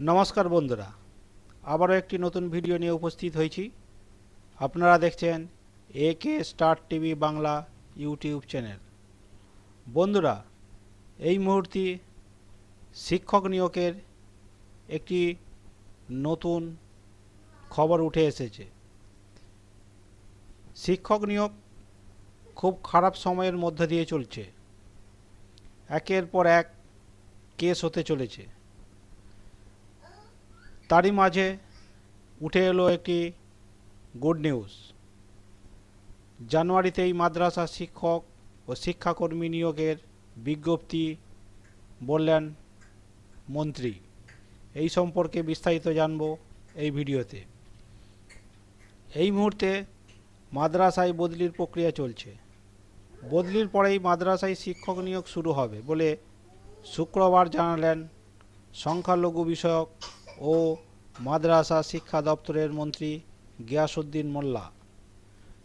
নমস্কার বন্ধুরা। আবারও একটি নতুন ভিডিও নিয়ে উপস্থিত হয়েছি। আপনারা দেখছেন A K star TV Bangla YouTube channel. বন্ধুরা, এই মুহূর্তে শিক্ষক নিয়োগের একটি নতুন খবর উঠে এসেছে। শিক্ষক নিয়োগ খুব খারাপ সময়ের মধ্যে দিয়ে চলছে। একের পর এক কেস হতে চলেছে। তারই মাঝে উঠে এলো একটি গুড নিউজ জানুয়ারিতেই মাদ্রাসা শিক্ষক ও শিক্ষাকর্মী নিয়োগের বিজ্ঞপ্তি বললেন মন্ত্রী। এই সম্পর্কে বিস্তারিত জানব এই ভিডিওতে। এই মুহূর্তে মাদ্রাসায় বদলির প্রক্রিয়া চলছে। বদলির পরেই মাদ্রাসায় শিক্ষক নিয়োগ শুরু হবে বলে শুক্রবার জানালেন সংখ্যালঘু বিষয়ক ও মাদ্রাসা শিক্ষা দপ্তরের মন্ত্রী গিয়াসুদ্দিন মোল্লা।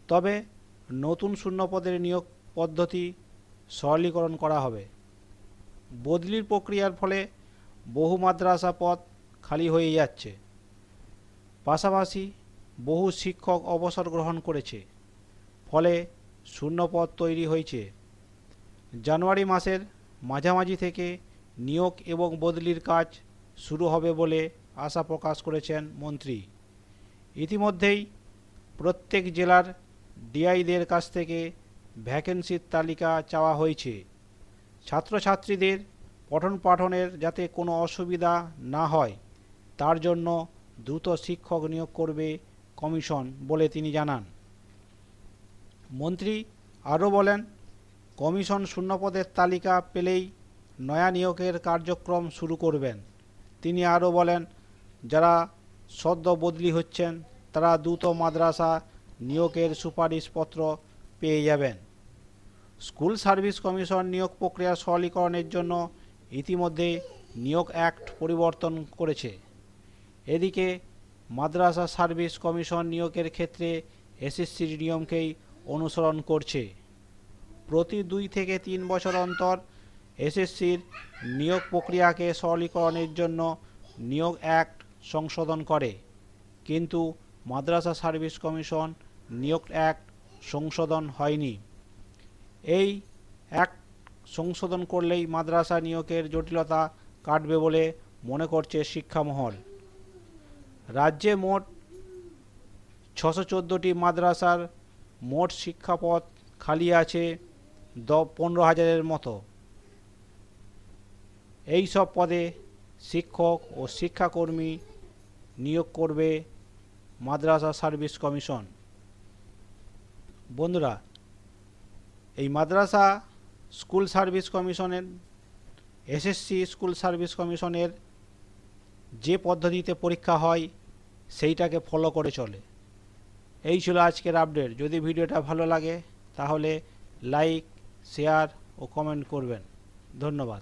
তবে নতুন শূন্যপদের নিয়োগ পদ্ধতি সরলীকরণ করা হবে। বদলির প্রক্রিয়ার ফলে বহু মাদ্রাসা পদ খালি হয়ে যাচ্ছে। পাশাপাশি বহু শিক্ষক অবসর গ্রহণ করেছে। ফলে শূন্যপদ তৈরি হয়েছে। জানুয়ারি মাসের মাঝামাঝি থেকে নিয়োগ এবং বদলির কাজ শুরু হবে বলে আশা প্রকাশ করেছেন মন্ত্রী। ইতিমধ্যেই প্রত্যেক জেলার ডিআইদের কাছ থেকে ভ্যাকেন্সির তালিকা চাওয়া হয়েছে। ছাত্রছাত্রীদের পঠন পাঠনের যাতে কোনো অসুবিধা না হয়, তার জন্য দ্রুত শিক্ষক নিয়োগ করবে কমিশন বলে তিনি জানান। মন্ত্রী আরও বলেন, কমিশন শূন্যপদের তালিকা পেলেই নয়া নিয়োগের কার্যক্রম শুরু করবেন। তিনি আরও বলেন, যারা সদ্য বদলি হচ্ছেন, তারা দ্রুত মাদ্রাসা নিয়োগের সুপারিশপত্র পেয়ে যাবেন। স্কুল সার্ভিস কমিশন নিয়োগ প্রক্রিয়া সরলীকরণের জন্য ইতিমধ্যে নিয়োগ অ্যাক্ট পরিবর্তন করেছে। এদিকে, মাদ্রাসা সার্ভিস কমিশন নিয়োগের ক্ষেত্রে এসএসসির নিয়মকেই অনুসরণ করছে। প্রতি দুই থেকে তিন বছর অন্তর এসএসসির নিয়োগ প্রক্রিয়াকে সরলীকরণের জন্য নিয়োগ অ্যাক্ট সংশোধন করে। কিন্তু মাদ্রাসা সার্ভিস কমিশন নিয়োগ অ্যাক্ট সংশোধন হয়নি। এই অ্যাক্ট সংশোধন করলেই মাদ্রাসা নিয়োগের জটিলতা কাটবে বলে মনে করছে শিক্ষামহল। রাজ্যে মোট ছশো চোদ্দোটি মাদ্রাসার মোট শিক্ষাপদ খালি আছে দ, পনেরো হাজারের মতো। এই সব পদে শিক্ষক ও শিক্ষাকর্মী নিয়োগ করবে মাদ্রাসা সার্ভিস কমিশন। বন্ধুরা, এই মাদ্রাসা স্কুল সার্ভিস কমিশনের, এসএসসি স্কুল সার্ভিস কমিশনের যে পদ্ধতিতে পরীক্ষা হয়, সেইটাকে ফলো করে চলে। এই ছিল আজকের আপডেট যদি ভিডিওটা ভালো লাগে, তাহলে লাইক শেয়ার ও কমেন্ট করবেন। ধন্যবাদ।